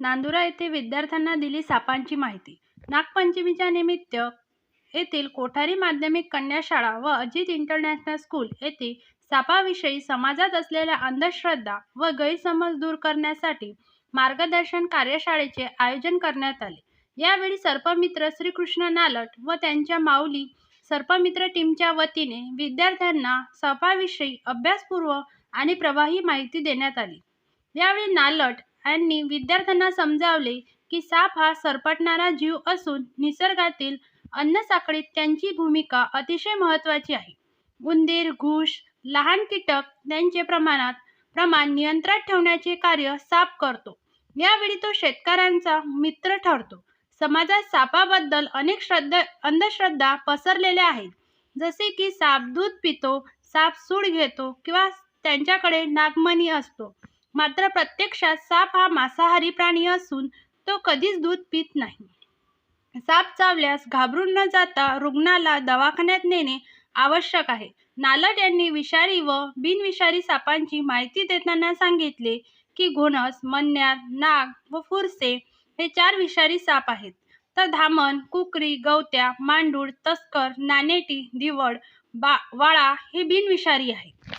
नांदुरा येथे विद्यार्थ्यांना दिली सापांची माहिती. नागपंचमीच्या निमित्त येथील कोठारी माध्यमिक कन्या शाळा व अजित इंटरनॅशनल स्कूल येथे सापाविषयी समाजात असलेल्या अंधश्रद्धा व गैरसमज दूर करण्यासाठी मार्गदर्शन कार्यशाळेचे आयोजन करण्यात आले. यावेळी सर्पमित्र श्रीकृष्ण नालट व त्यांच्या माऊली सर्पमित्र टीमच्या वतीने विद्यार्थ्यांना सापाविषयी अभ्यासपूर्व आणि प्रवाही माहिती देण्यात आली. यावेळी नालट यांनी विद्यार्थ्यांना समजावले की साप हा सरपटणारा जीव असून निसर्गातील अन्नसाखळीत त्यांची भूमिका अतिशय महत्त्वाची आहे. उंदीर घुश लहान कीटक त्यांचे प्रमाणात प्रमाण नियंत्रणात ठेवण्याचे कार्य साप करतो. यावेळी तो शेतकऱ्यांचा मित्र ठरतो. समाजात सापाबद्दल अनेक श्रद्धा अंधश्रद्धा पसरलेल्या आहेत. जसे की साप दूध पितो साप सूड घेतो किंवा त्यांच्याकडे नागमणी असतो. मात्र प्रत्यक्षात साप हा मांसाहारी प्राणी असून तो कधीच दूध पित नाही. साप चावल्यास घाबरून न जाता रुग्णाला दवाखान्यात नेणे आवश्यक आहे. नालट यांनी विषारी व बिनविषारी सापांची माहिती देताना सांगितले की घोणस मन्यार नाग व फुरसे हे चार विषारी साप आहेत. तर धामण कुकरी गवत्या मांडूळ तस्कर नानेटी दिवड बा वाळा हे बिनविषारी आहेत.